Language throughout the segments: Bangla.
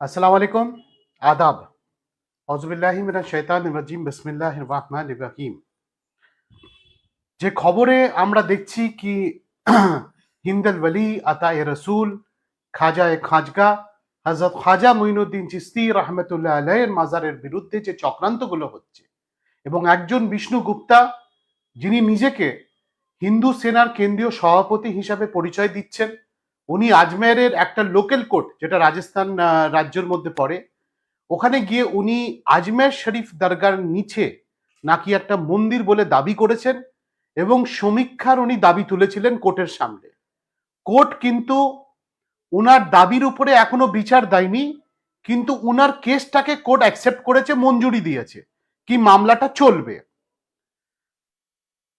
আসসালামু আলাইকুম। আদাব। অজবিল্লাহি মিনা শৈতান রাজিম। বিসমিল্লাহ রহমান ইব্রাহিম যে খবরে আমরা দেখছি কি হিন্দল ওয়ালি, আতায় রসুল, খাজায় খাজগা হজরত খাজা মঈনুদ্দিন চিস্তি রহমতুল্লাহ আলাইয়ের মাজারের বিরুদ্ধে যে চক্রান্তগুলো হচ্ছে এবং একজন বিষ্ণু গুপ্তা, যিনি নিজেকে হিন্দু সেনার কেন্দ্রীয় সভাপতি হিসাবে পরিচয় দিচ্ছেন উনি আজমেরের একটা লোকাল কোর্ট যেটা রাজস্থান রাজ্যের মধ্যে পড়ে, ওখানে গিয়ে উনি আজমের শরীফ দরগার নিচে নাকি একটা মন্দির বলে দাবি করেছেন এবং সমীক্ষার উনি দাবি তুলেছিলেন কোর্টের সামনে। কোর্ট কিন্তু উনার দাবির উপরে এখনও বিচার দেয়নি, কিন্তু উনার কেসটাকে কোর্ট অ্যাকসেপ্ট করেছে, মঞ্জুরি দিয়েছে কি মামলাটা চলবে।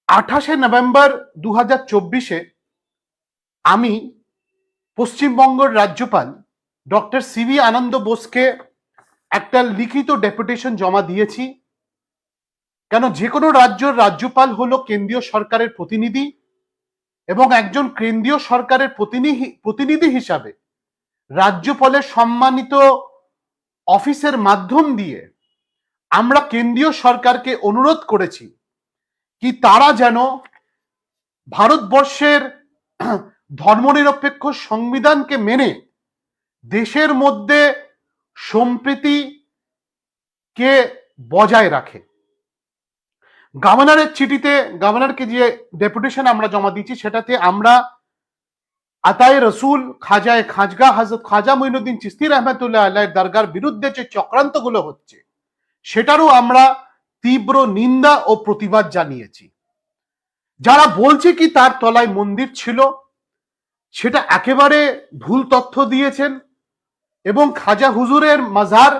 আঠাশে নভেম্বর দু হাজার চব্বিশে আমি পশ্চিমবঙ্গের রাজ্যপাল ডক্টর সিভি আনন্দ বোসকে একটা লিখিত ডেপুটেশন জমা দিয়েছি। কেন? যে কোনো রাজ্যের রাজ্যপাল হলো কেন্দ্রীয় সরকারের প্রতিনিধি এবং একজন কেন্দ্রীয় সরকারের প্রতিনিধি প্রতিনিধি হিসাবে রাজ্যপালের সম্মানিত অফিসের মাধ্যম দিয়ে আমরা কেন্দ্রীয় সরকারকে অনুরোধ করেছি কি তারা যেন ভারতবর্ষের ধর্মনিরপেক্ষ সংবিধানকে মেনে দেশের মধ্যে সম্প্রীতি কে বজায় রাখে। গভর্নরের চিঠিতে, গভর্নরকে যে ডেপুটেশন আমরা জমা দিচ্ছি সেটাতে আমরা আতায় রসুল, খাজায় খাজগা হজরত খাজা মঈনুদ্দিন চিস্তি রহমতুল্লাহ আল্লাহ দরগার বিরুদ্ধে যে চক্রান্তগুলো হচ্ছে, সেটারও আমরা তীব্র নিন্দা ও প্রতিবাদ জানিয়েছি। যারা বলছে কি তার তলায় মন্দির ছিল সেটা একেবারে ভুল তথ্য দিয়েছেন এবং খাজা হুজুরের মাজার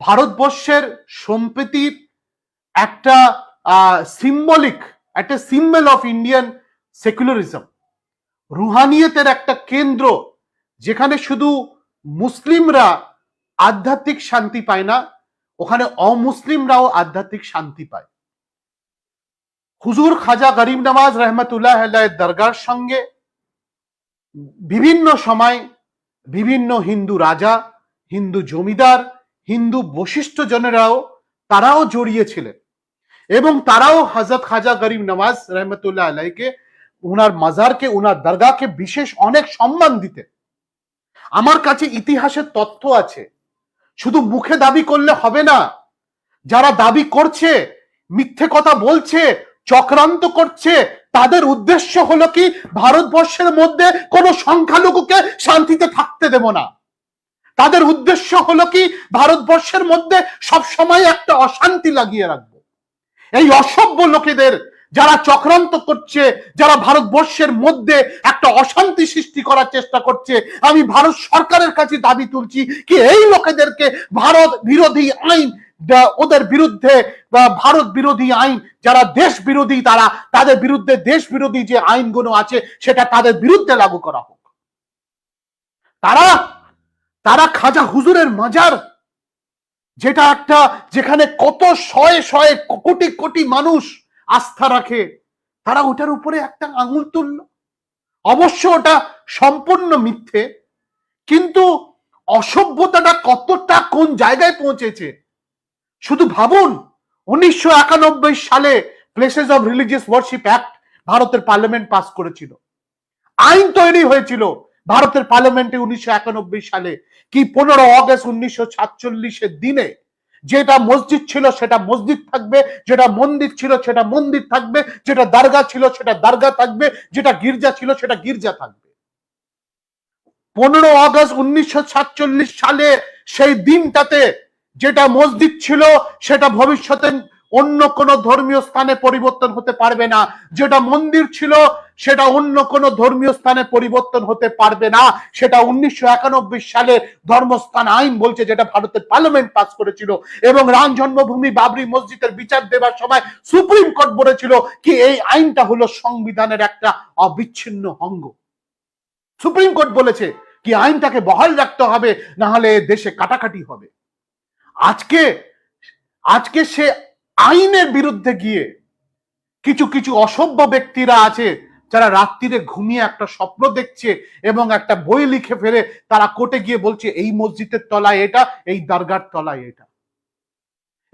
ভারতবর্ষের সম্প্রীতির একটা সিম্বলিক একটা সিম্বল অফ ইন্ডিয়ান সেকুলারিজম রুহানিয়তের একটা কেন্দ্র যেখানে শুধু মুসলিমরা আধ্যাত্মিক শান্তি পায় না, ওখানে অমুসলিমরাও আধ্যাত্মিক শান্তি পায়। হুজুর খাজা গরিব নওয়াজ রহমতুল্লাহ দরগার সঙ্গে বিভিন্ন সময় বিভিন্ন হিন্দু রাজা, হিন্দু জমিদার, হিন্দু বৈশিষ্ট্যজনেরাও তারাও জড়িয়েছিলেন। এবং তারাও হজরত খাজা গরিব নওয়াজ রহমতুল্লাহ আলাইকে, উনার মাজারকে, উনার দরগাকে বিশেষ অনেক সম্মান দিতে আমার কাছে ইতিহাসের তথ্য আছে। শুধু মুখে দাবি করলে হবে না, যারা দাবি করছে, মিথ্যে কথা বলছে, চক্রান্ত করছে তাদের উদ্দেশ্য হলো কি? ভারতবর্ষের মধ্যে কোনো সংখ্যালঘুকে শান্তিতে থাকতে দেব না। তাদের উদ্দেশ্য হলো কি? ভারতবর্ষের মধ্যে সবসময় একটা অশান্তি লাগিয়ে রাখব। এই অসভ্য লোকেদের যারা চক্রান্ত করছে, যারা ভারতবর্ষের মধ্যে একটা অশান্তি সৃষ্টি করার চেষ্টা করছে, আমি ভারত সরকারের কাছে দাবি তুলছি কি এই লোকেদেরকে ভারত বিরোধী আইন ওদের বিরুদ্ধে ভারত বিরোধী আইন, যারা দেশ বিরোধী তারা, তাদের বিরুদ্ধে দেশ বিরোধী যে আইনগুলো আছে, সেটা তাদের বিরুদ্ধে লাগু করা হোক। তারা তারা খাজা হুজুরের মাজার, যেটা একটা, যেখানে কত শয়ে শয়ে কোটি কোটি মানুষ আস্থা রাখে। তারা ওটার উপরে একটা আঙুল তুলল। অবশ্য ওটা সম্পূর্ণ মিথ্যে, কিন্তু অসভ্যতাটা কতটা কোন জায়গায় পৌঁছেছে? শুধু ভাবুন, উনিশশো একানব্বই সালে places of religious worship act ভারতের পার্লামেন্ট পাস করেছিল। আইন তৈরি হয়েছিল ভারতের পার্লামেন্টে উনিশশো একানব্বই সালে, কি পনেরো অগস্ট উনিশশো সাতচল্লিশের দিনে। যেটা মসজিদ ছিল সেটা মসজিদ থাকবে, যেটা মন্দির ছিল সেটা মন্দির থাকবে, যেটা দরগা ছিল সেটা দরগা থাকবে, যেটা গির্জা ছিল সেটা গির্জা থাকবে। পনেরো আগস্ট উনিশশো সাতচল্লিশ সালে সেই দিনটাতে যেটা মসজিদ ছিল, সেটা ভবিষ্যতে অন্য কোন ধর্মীয় স্থানে পরিবর্তন হতে পারবে না। যেটা মন্দির ছিল সেটা অন্য কোন ধর্মীয় স্থানে পরিবর্তন হতে পারবে না। সেটা উনিশশো একানব্বই সালে ধর্মস্থান আইন বলছে, যেটা ভারতের পার্লামেন্ট পাস করেছিল। এবং রাম জন্মভূমি বাবরি মসজিদের বিচার দেবার সময় সুপ্রিম কোর্ট বলেছিল কি, এই আইনটা হলো সংবিধানের একটা অবিচ্ছিন্ন অঙ্গ। সুপ্রিম কোর্ট বলেছে কি, আইনটাকে বহাল রাখতে হবে, না হলে দেশে কাটাকাটি হবে। আজকে আজকে সে আইনের বিরুদ্ধে গিয়ে কিছু কিছু অসভ্য ব্যক্তিরা আছে যারা রাত্রিরে ঘুমিয়ে একটা স্বপ্ন দেখছে এবং একটা বই লিখে ফেলে, তারা কোর্টে গিয়ে বলছে, এই মসজিদের তলায় এটা, এই দরগার তলায় এটা।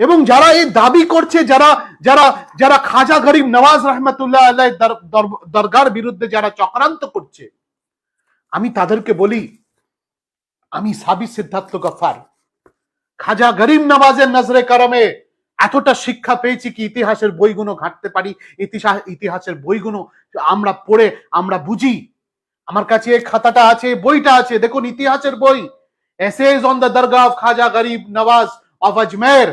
এবং যারা এই দাবি করছে, যারা যারা যারা খাজা গরিব নওয়াজ রহমতুল্লাহ আল্লাহ দরগার বিরুদ্ধে যারা চক্রান্ত করছে, আমি তাদেরকে বলি, আমি সাবি সিদ্ধার্থ গফার, খাজা গরিব নওয়াজের নজরে করমে এতটা শিক্ষা পেয়েছি কি ইতিহাসের বইগুলো ঘাটতে পারি ইতিহাস ইতিহাসের বইগুলো আমরা পড়ে আমরা বুঝি। আমার কাছে এই খাতাটা আছে বইটা আছে, দেখুন ইতিহাসের বই। Essays on the dargah of Khaja Garib Nawaz of আজমের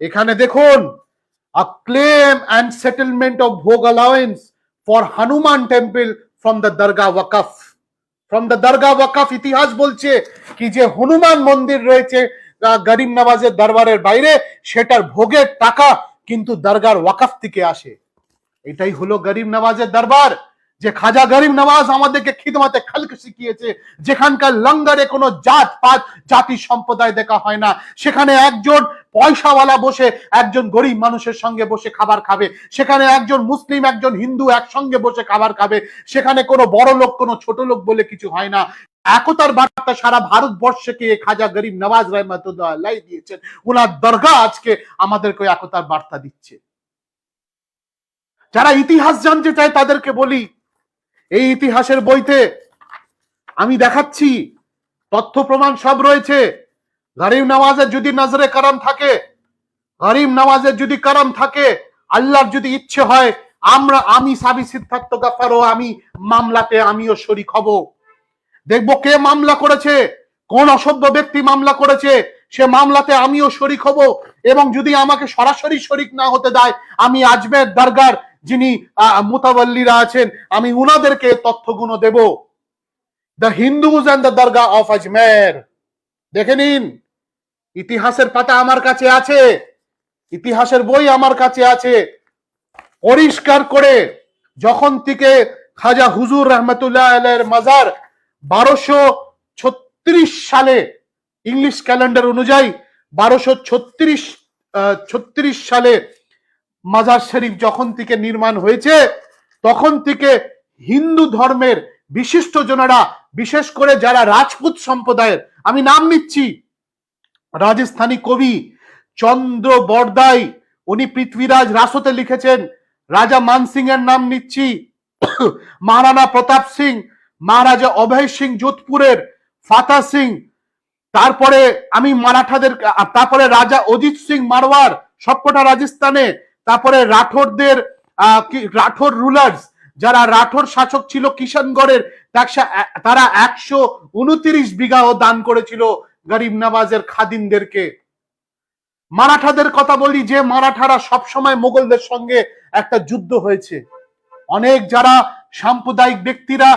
এখানে দেখুন, a claim and settlement of bhog allowance for Hanuman temple from the Dargah Waqaf. From the Dargah Waqaf ইতিহাস বলছে কি যে হনুমান মন্দির রয়েছে গরিব নওয়াজের দরবারের বাইরে সেটার ভোগের টাকা কিন্তু দরগার ওয়াকাফ থেকে আসে। এটাই হলো গরিব নওয়াজের দরবার, যে খাজা গরিব নওয়াজ আমাদেরকে খিদমাতে খালক শিখিয়েছে, যেখানকার লঙ্গারে কোনো জাত পাত, জাতি সম্প্রদায় দেখা হয় না। সেখানে একজন পয়সাওয়ালা বসে একজন গরিব মানুষের সঙ্গে বসে খাবার খাবে, সেখানে একজন মুসলিম, একজন হিন্দু একসঙ্গে বসে খাবার খাবে, সেখানে কোনো বড় লোক কোনো ছোট লোক বলে কিছু হয় না। একতার বার্তা সারা ভারতবর্ষকে খাজা গরিব নওয়াজ রহমতুল্লাহ দিয়েছেন। ওনার দরগা আজকে আমাদেরকে একতার বার্তা দিচ্ছে। যারা ইতিহাস জানতে চায় তাদেরকে বলি, এই ইতিহাসের বইতে আমি দেখাচ্ছি, তথ্য প্রমাণ সব রয়েছে। গরিব নওয়াজের যদি নজরে কারাম থাকে, গরিব নওয়াজের যদি কারাম থাকে, আল্লাহর যদি ইচ্ছে হয়, আমরা, আমি সাবি সিদ্ধার্থ গাফার ও আমি মামলাতে আমিও শরিক হব। দেখব কে মামলা করেছে কোন অসভ্য ব্যক্তি মামলা করেছে সে মামলাতে আমিও শরিক হব এবং যদি আমাকে সরাসরি শরিক না হতে দেয় আমি আজমের দরগার যিনি আহ, মুতাওয়াল্লিরা আছেন আমি উনাদেরকে তথ্যগুলো দেব। The Hindus and the dargah of Ajmer. দেখে নিন ইতিহাসের পাতা আমার কাছে আছে ইতিহাসের বই আমার কাছে আছে। পরিষ্কার করে যখন থেকে খাজা হুজুর রহমতুল্লাহ মাজার বারোশো ছত্রিশ সালে ইংলিশ ক্যালেন্ডার অনুযায়ী বারোশো ছত্রিশ ছত্রিশ সালে মাজার শরীফ যখন থেকে নির্মাণ হয়েছে, তখন থেকে হিন্দু ধর্মের বিশিষ্ট জনেরা বিশেষ করে যারা রাজপুত সম্প্রদায়ের, আমি নাম নিচ্ছি, রাজস্থানী কবি চন্দ্র বরদাই, উনি পৃথ্বীরাজ রাসতে লিখেছেন, রাজা মানসিং এর নাম নিচ্ছি, মহারানা প্রতাপ সিং মহারাজা অভয় সিং যোধপুরের ফাতা সিং, তারপরে আমি মারাঠাদের তারপরে রাজা অজিত সিং মারওয়ার সবকটা রাজস্থানে, তারপরে রাঠোরদের রাঠোর রুলার্স যারা রাঠোর শাসক ছিল কিষানগড়ের তারা একশো উনত্রিশ বিঘাও দান করেছিল গরিব নওয়াজের খাদিমদেরকে। মারাঠাদের কথা বলি, যে মারাঠারা সবসময় মোগলদের সঙ্গে একটা যুদ্ধ হয়েছে। অনেক যারা সাম্প্রদায়িক ব্যক্তিরা